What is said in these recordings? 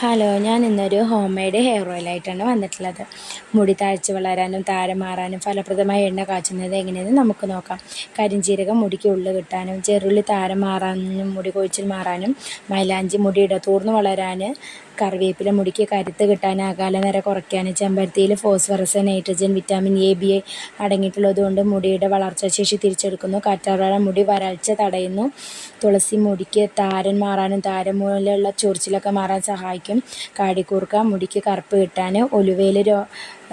Hello ഞാൻ ഇന്നൊരു home made hair ഓയിലായിട്ടാണ് വന്നിട്ടുള്ളത്. മുടി താഴ്ച വളരാനും താരം മാറാനും ഫലപ്രദമായ എണ്ണ കാച്ചുന്നത് എങ്ങനെയെന്ന് നമുക്ക് നോക്കാം. കരിഞ്ചീരകം മുടിക്ക് ഉള്ളു കിട്ടാനും ചെറുള്ളി താരം മാറാനും മുടി കൊഴിച്ചിൽ മാറാനും മൈലാഞ്ചി മുടി ഇടതൂർന്ന് വളരാൻ കറിവേപ്പില മുടിക്ക് കരുത്ത് കിട്ടാൻ അകാല നിര ചെമ്പരത്തിയിൽ phosphorus nitrogen vitamin A B അടങ്ങിയിട്ടുള്ളതുകൊണ്ട് മുടിയുടെ വളർച്ചാശേഷി തിരിച്ചെടുക്കുന്നു. കാറ്റാറാഴ മുടി വരൾച്ച തടയുന്നു. തുളസി മുടിക്ക് താരൻ മാറാനും താരം മൂലമുള്ള ചൊറിച്ചിലൊക്കെ മാറാൻ സഹായിക്കും കാടിക്കൂർക്ക മുടിക്ക് കറുപ്പ് കിട്ടാൻ ഒലുവയിൽ രോ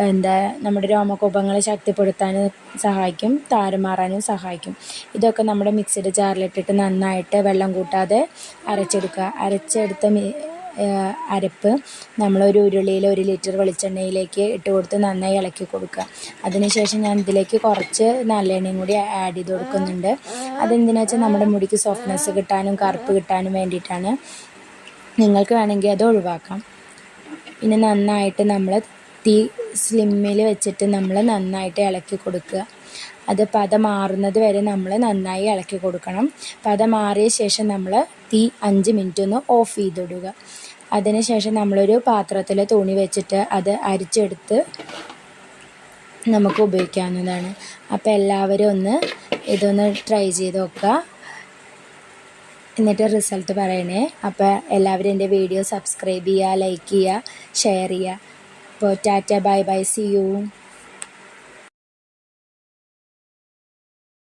എന്താ നമ്മുടെ രോമകൂപങ്ങളെ ശക്തിപ്പെടുത്താനും സഹായിക്കും താരം മാറാനും സഹായിക്കും. ഇതൊക്കെ നമ്മുടെ മിക്സിയുടെ ജാറിലിട്ടിട്ട് നന്നായിട്ട് വെള്ളം കൂട്ടാതെ അരച്ചെടുക്കുക. അരച്ചെടുത്ത അരപ്പ് നമ്മളൊരു ഉരുളിയിൽ ഒരു ലിറ്റർ വെളിച്ചെണ്ണയിലേക്ക് ഇട്ട് കൊടുത്ത് നന്നായി ഇളക്കി കൊടുക്കുക. അതിനുശേഷം ഞാൻ ഇതിലേക്ക് കുറച്ച് നല്ലെണ്ണയും കൂടി ആഡ് ചെയ്ത് കൊടുക്കുന്നുണ്ട്. അതെന്തിനാ വെച്ചാൽ നമ്മുടെ മുടിക്ക് സോഫ്റ്റ്നെസ് കിട്ടാനും കറുപ്പ് കിട്ടാനും വേണ്ടിയിട്ടാണ്. നിങ്ങൾക്ക് വേണമെങ്കിൽ അത് ഒഴിവാക്കാം. പിന്നെ നന്നായിട്ട് നമ്മൾ തീ സ്ലിമ്മിൽ വെച്ചിട്ട് നമ്മൾ നന്നായിട്ട് ഇളക്കി കൊടുക്കുക. അത് പത മാറുന്നത് വരെ നമ്മൾ നന്നായി ഇളക്കി കൊടുക്കണം. പത മാറിയ ശേഷം നമ്മൾ തീ അഞ്ച് മിനിറ്റ് ഒന്ന് ഓഫ് ചെയ്തിടുക. അതിന് ശേഷം നമ്മളൊരു പാത്രത്തിൽ തുണി വെച്ചിട്ട് അത് അരിച്ചെടുത്ത് നമുക്ക് ഉപയോഗിക്കാവുന്നതാണ്. അപ്പോൾ എല്ലാവരും ഒന്ന് ഇതൊന്ന് ട്രൈ ചെയ്ത് നോക്കുക. എന്നിട്ട് റിസൾട്ട് പറയണേ. അപ്പോൾ എല്ലാവരും എന്റെ വീഡിയോ സബ്സ്ക്രൈബ് ചെയ്യുക ലൈക്ക് ചെയ്യുക ഷെയർ ചെയ്യുക. അപ്പോൾ tata bye bye see you